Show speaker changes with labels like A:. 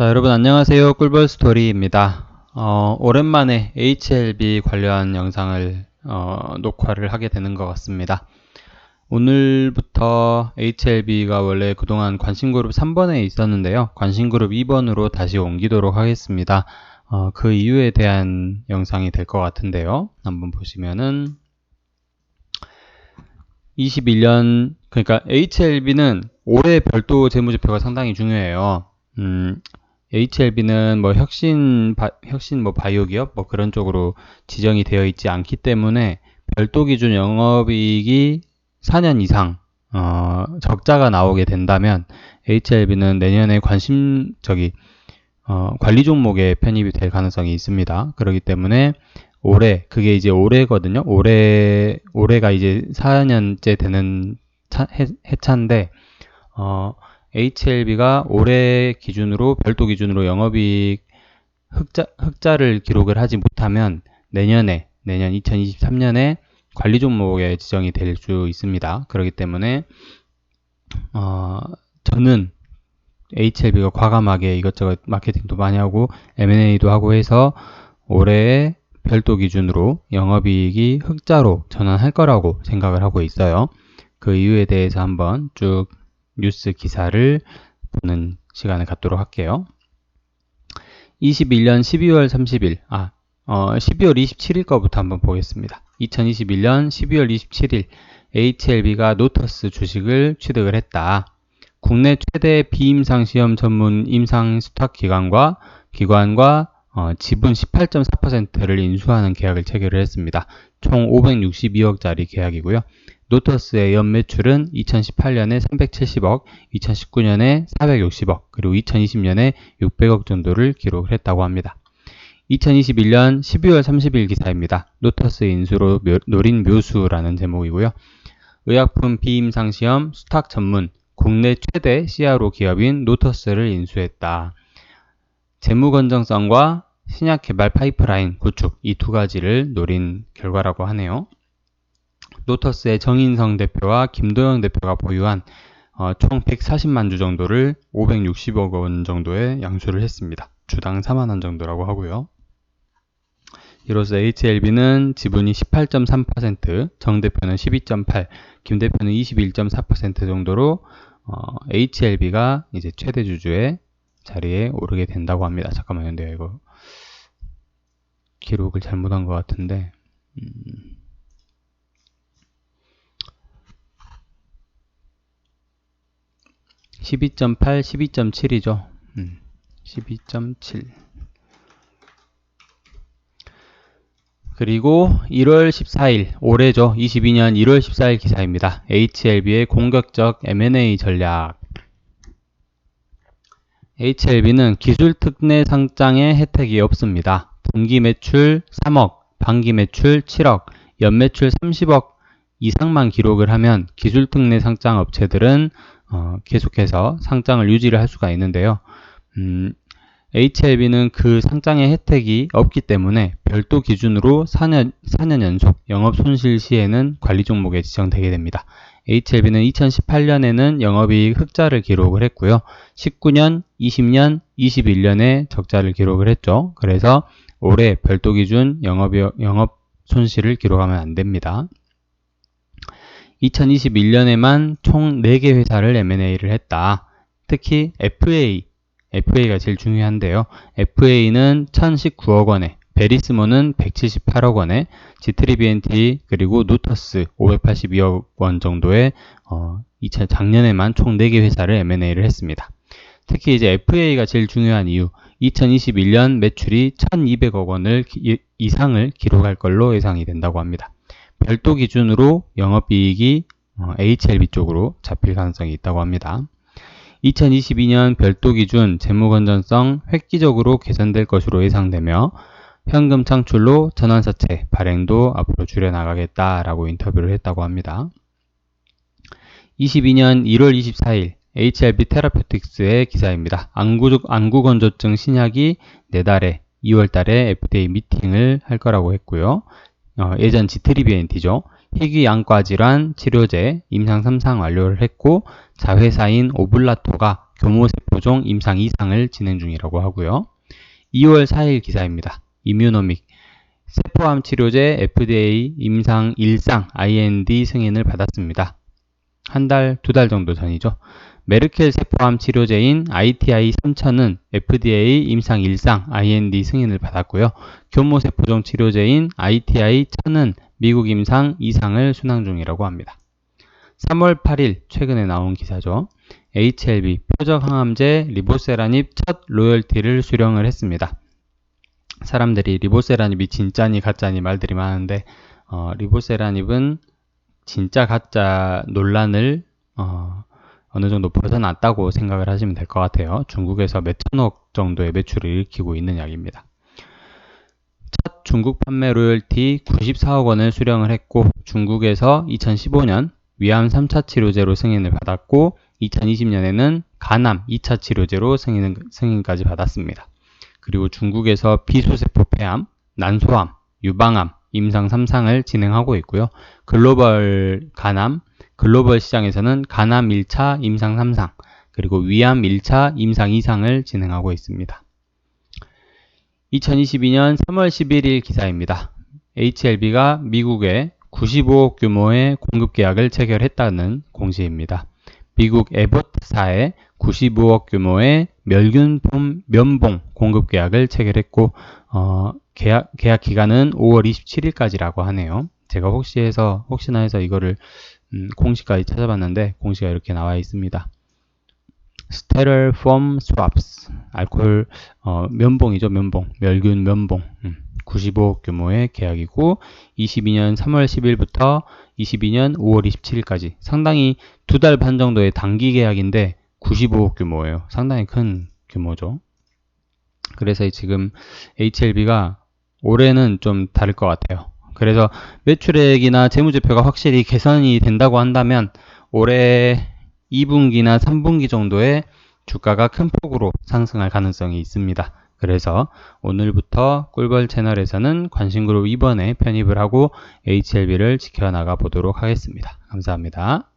A: 자, 여러분 안녕하세요. 꿀벌 스토리입니다. 어, 오랜만에 HLB 관련 영상을 어, 녹화를 하게 되는 것 같습니다. 오늘부터 HLB가 원래 그동안 관심그룹 3번에 있었는데요. 관심그룹 2번으로 다시 옮기도록 하겠습니다. 어, 그 이유에 대한 영상이 될 것 같은데요. 한번 보시면은 21년 그러니까 HLB는 올해 별도 재무제표가 상당히 중요해요. 음, HLB는 뭐 혁신 바, 혁신 뭐 바이오 기업 뭐 그런 쪽으로 지정이 되어 있지 않기 때문에 별도 기준 영업이익이 4년 이상 어, 적자가 나오게 된다면 HLB는 내년에 관심 저기 어, 관리 종목에 편입이 될 가능성이 있습니다. 그렇기 때문에 올해 그게 이제 올해거든요. 올해 올해가 이제 4년째 되는 차, 해, 해차인데 어, HLB가 올해 기준으로 별도 기준으로 영업이익 흑자, 흑자를 기록을 하지 못하면 내년에 내년 2023년에 관리 종목에 지정이 될 수 있습니다. 그렇기 때문에 어, 저는 HLB가 과감하게 이것저것 마케팅도 많이 하고 M&A도 하고 해서 올해 별도 기준으로 영업이익이 흑자로 전환할 거라고 생각을 하고 있어요. 그 이유에 대해서 한번 쭉 뉴스 기사를 보는 시간을 갖도록 할게요. 21년 12월 30일, 아, 어, 12월 27일 거부터 한번 보겠습니다. 2021년 12월 27일, HLB가 노터스 주식을 취득을 했다. 국내 최대 비임상 시험 전문 임상 수탁 기관과 기관과 어, 지분 18.4%를 인수하는 계약을 체결을 했습니다. 총 562억짜리 계약이고요. 노터스의 연매출은 2018년에 370억, 2019년에 460억, 그리고 2020년에 600억 정도를 기록을 했다고 합니다. 2021년 12월 30일 기사입니다. 노터스 인수로 묘, 노린 묘수라는 제목이고요. 의약품 비임상시험 수탁 전문 국내 최대 CRO 기업인 노터스를 인수했다. 재무 건정성과 신약 개발 파이프라인 구축 이 두 가지를 노린 결과라고 하네요. 노터스의 정인성 대표와 김도영 대표가 보유한 어, 총 140만 주 정도를 560억 원 정도에 양수를 했습니다. 주당 4만 원 정도라고 하고요. 이로써 HLB는 지분이 18.3%, 정 대표는 12.8, 김 대표는 21.4% 정도로 어, HLB가 이제 최대 주주의 자리에 오르게 된다고 합니다. 잠깐만요, 내가 이거 기록을 잘못한 것 같은데. 음. 12.8, 12.7이죠. 음, 12.7. 그리고 1월 14일, 올해죠. 22년 1월 14일 기사입니다. HLB의 공격적 M&A 전략. HLB는 기술 특례 상장의 혜택이 없습니다. 분기 매출 3억, 반기 매출 7억, 연매출 30억 이상만 기록을 하면 기술 특례 상장 업체들은 어, 계속해서 상장을 유지를 할 수가 있는데요. 음, HLB는 그 상장의 혜택이 없기 때문에 별도 기준으로 4년, 4년 연속 영업 손실 시에는 관리 종목에 지정되게 됩니다. HLB는 2018년에는 영업이익 흑자를 기록을 했고요. 19년, 20년, 21년에 적자를 기록을 했죠. 그래서 올해 별도 기준 영업, 영업 손실을 기록하면 안 됩니다. 2021년에만 총 4개 회사를 M&A를 했다. 특히 FA, FA가 제일 중요한데요. FA는 1019억 원에, 베리스모는 178억 원에, 지트리비엔티 그리고 노터스 582억 원 정도의 어, 2000 작년에만 총 4개 회사를 M&A를 했습니다. 특히 이제 FA가 제일 중요한 이유, 2021년 매출이 1200억 원을 이상을 기록할 걸로 예상이 된다고 합니다. 별도 기준으로 영업이익이 HLB 어, 쪽으로 잡힐 가능성이 있다고 합니다. 2022년 별도 기준 재무 건전성 획기적으로 개선될 것으로 예상되며 현금 창출로 전환사채 발행도 앞으로 줄여나가겠다라고 인터뷰를 했다고 합니다. 22년 1월 24일 HLB 테라퓨틱스의 기사입니다. 안구, 안구건조증 신약이 내달에 2월달에 FDA 미팅을 할 거라고 했고요. 어, 예전 지트리비엔티죠. 희귀 양과 질환 치료제 임상 3상 완료를 했고 자회사인 오블라토가 교모세포종 임상 2상을 진행 중이라고 하고요. 2월 4일 기사입니다. 이뮤노믹 세포암 치료제 FDA 임상 1상 IND 승인을 받았습니다. 한 달, 두 달 정도 전이죠. 메르켈 세포암 치료제인 ITI 3000은 FDA 임상 1상 IND 승인을 받았고요. 교모세포종 치료제인 ITI 1000은 미국 임상 2상을 순항 중이라고 합니다. 3월 8일 최근에 나온 기사죠. HLB 표적 항암제 리보세라닙 첫 로열티를 수령을 했습니다. 사람들이 리보세라닙이 진짜니 가짜니 말들이 많은데 어, 리보세라닙은 진짜 가짜 논란을 어, 어느 정도 벗어났다고 생각을 하시면 될 것 같아요. 중국에서 몇 천억 정도의 매출을 일으키고 있는 약입니다. 첫 중국 판매 로열티 94억 원을 수령을 했고 중국에서 2015년 위암 3차 치료제로 승인을 받았고 2020년에는 간암 2차 치료제로 승인, 승인까지 받았습니다. 그리고 중국에서 비소세포 폐암, 난소암, 유방암, 임상 3상을 진행하고 있고요. 글로벌 간암, 글로벌 시장에서는 간암 1차 임상 3상, 그리고 위암 1차 임상 2상을 진행하고 있습니다. 2022년 3월 11일 기사입니다. HLB가 미국에 95억 규모의 공급 계약을 체결했다는 공시입니다. 미국 에봇사에 95억 규모의 멸균폼 면봉 공급 계약을 체결했고 어, 계약, 계약 기간은 5월 27일까지라고 하네요. 제가 혹시 해서 혹시나 해서 이거를 음, 공시까지 찾아봤는데 공시가 이렇게 나와 있습니다. Sterile Foam Swaps 알코올 어, 면봉이죠 면봉 멸균 면봉 음. 95억 규모의 계약이고 22년 3월 10일부터 22년 5월 27일까지 상당히 두 달 반 정도의 단기 계약인데 95억 규모예요. 상당히 큰 규모죠. 그래서 지금 HLB가 올해는 좀 다를 것 같아요. 그래서 매출액이나 재무제표가 확실히 개선이 된다고 한다면 올해 2분기나 3분기 정도에 주가가 큰 폭으로 상승할 가능성이 있습니다. 그래서 오늘부터 꿀벌 채널에서는 관심그룹 2번에 편입을 하고 HLB를 지켜나가 보도록 하겠습니다. 감사합니다.